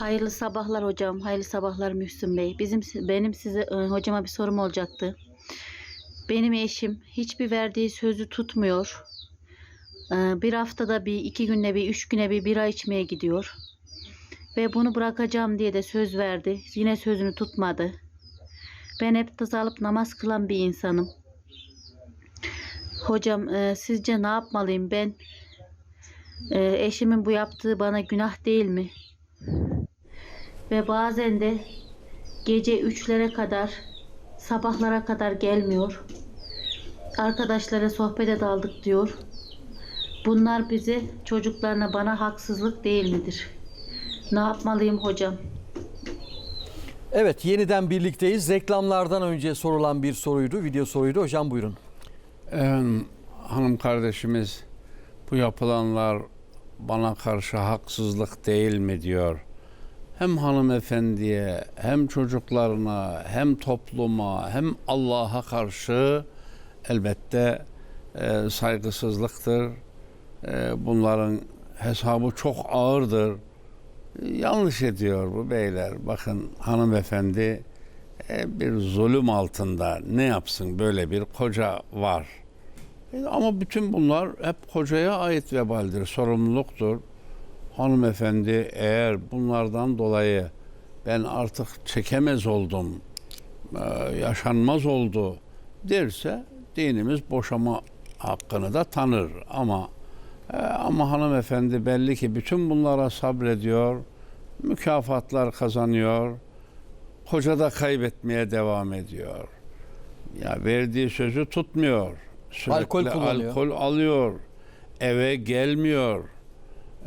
Hayırlı sabahlar hocam. Hayırlı sabahlar Mühsün Bey. Bizim benim size e, hocama bir sorum olacaktı. Benim eşim hiçbir verdiği sözü tutmuyor. E, Bir haftada bir, iki günde bir, üç güne bir bira içmeye gidiyor. Ve bunu bırakacağım diye de söz verdi. Yine sözünü tutmadı. Ben hep tız alıp namaz kılan bir insanım. Hocam e, sizce ne yapmalıyım ben? Eşimin bu yaptığı bana günah değil mi? Ve bazen de gece üçlere kadar sabahlara kadar gelmiyor. Arkadaşlara sohbete daldık diyor. Bunlar bize çocuklarına bana haksızlık değil midir? Ne yapmalıyım hocam? Evet yeniden birlikteyiz. Reklamlardan önce sorulan bir soruydu. Video soruydu. Hocam buyurun. Efendim, hanım kardeşimiz bu yapılanlar bana karşı haksızlık değil mi diyor. Hem hanımefendiye hem çocuklarına hem topluma hem Allah'a karşı elbette e, saygısızlıktır. E, bunların hesabı çok ağırdır. E, yanlış ediyor bu beyler. Bakın hanımefendi e, bir zulüm altında ne yapsın böyle bir koca var. E, Ama bütün bunlar hep kocaya ait vebaldir, sorumluluktur. Hanımefendi eğer bunlardan dolayı ben artık çekemez oldum, e, yaşanmaz oldu derse dinimiz boşama hakkını da tanır. Ama e, ama hanımefendi belli ki bütün bunlara sabrediyor, mükafatlar kazanıyor, koca da kaybetmeye devam ediyor. Ya verdiği sözü tutmuyor. Sürekli Alkol kullanıyor. Alkol alıyor. Eve gelmiyor.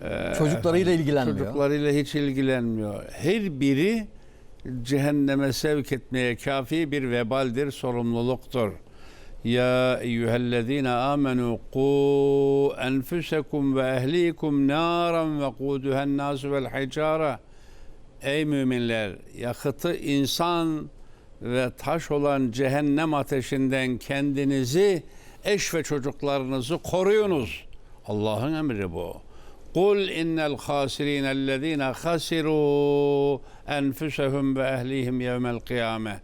Ee, Çocuklarıyla ilgilenmiyor. Çocuklarıyla hiç ilgilenmiyor. Her biri cehenneme sevk etmeye kafi bir vebaldir, sorumluluktur. Ya eyyühellezine amenu ku enfusekum ve ehlikum naran ve kuduhen nasu vel hicara. Ey müminler yakıtı insan ve taş olan cehennem ateşinden kendinizi eş ve çocuklarınızı koruyunuz. Allah'ın emri bu. Kul innel hasirin ellezine hasiru enfusehum ve ehlihim yevmel kıyame.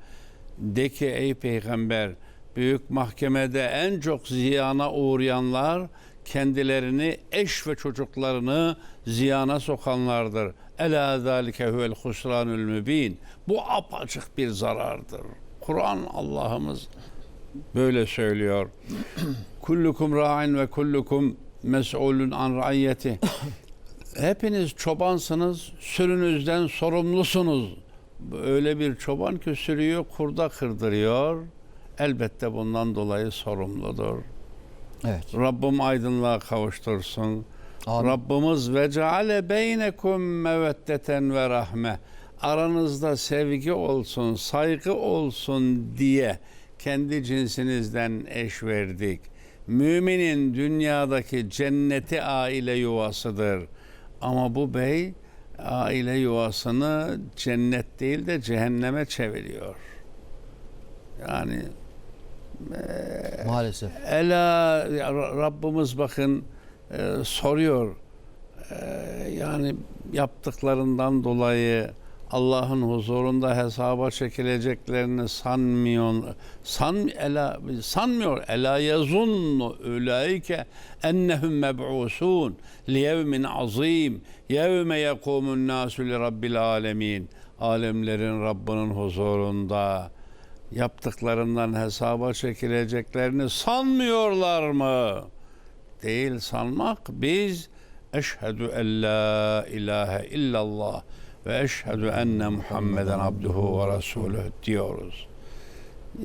De ki ey peygamber büyük mahkemede en çok ziyana uğrayanlar kendilerini eş ve çocuklarını ziyana sokanlardır. Ela zalike huvel husranul mübin. Bu apaçık bir zarardır. Kur'an Allah'ımız böyle söylüyor. Kullukum ra'in ve kullukum mes'ulun an raiyeti. Hepiniz çobansınız, sürünüzden sorumlusunuz. Öyle bir çoban ki sürüyü kurda kırdırıyor. Elbette bundan dolayı sorumludur. Evet. Rabbim aydınlığa kavuştursun. Amin. Rabbimiz ve ceale beynekum meveddeten ve rahme. Aranızda sevgi olsun, saygı olsun diye kendi cinsinizden eş verdik. Müminin dünyadaki cenneti aile yuvasıdır. Ama bu bey aile yuvasını cennet değil de cehenneme çeviriyor. Yani Maalesef. Ela Rabbimiz bakın e, soruyor. E, yani yaptıklarından dolayı Allah'ın huzurunda hesaba çekileceklerini sanmıyor. San ela sanmıyor. Ela yazunnu ulaike ennehum meb'usun li yevmin azim. Yevme yekumun nasu li rabbil alemin. Alemlerin Rabbinin huzurunda yaptıklarından hesaba çekileceklerini sanmıyorlar mı? Değil sanmak. Biz eşhedü en la ilahe illallah ve eşhedü enne Muhammeden abduhu ve resulüh diyoruz.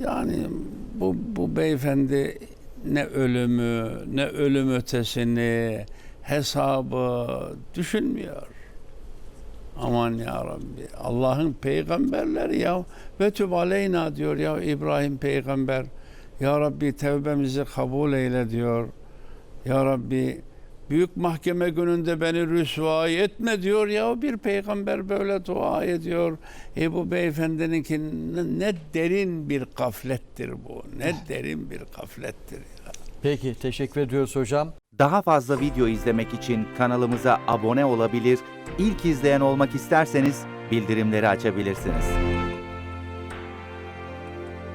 Yani bu, bu beyefendi ne ölümü, ne ölüm ötesini, hesabı düşünmüyor. Aman ya Rabbi. Allah'ın peygamberleri ya. Ve tüb aleyna diyor ya İbrahim peygamber. Ya Rabbi tevbemizi kabul eyle diyor. Ya Rabbi büyük mahkeme gününde beni rüsvay etme diyor ya bir peygamber böyle dua ediyor. E bu beyefendininki ne, ne derin bir gaflettir bu. Ne derin bir gaflettir ya. Peki teşekkür ediyoruz hocam. Daha fazla video izlemek için kanalımıza abone olabilir, ilk izleyen olmak isterseniz bildirimleri açabilirsiniz.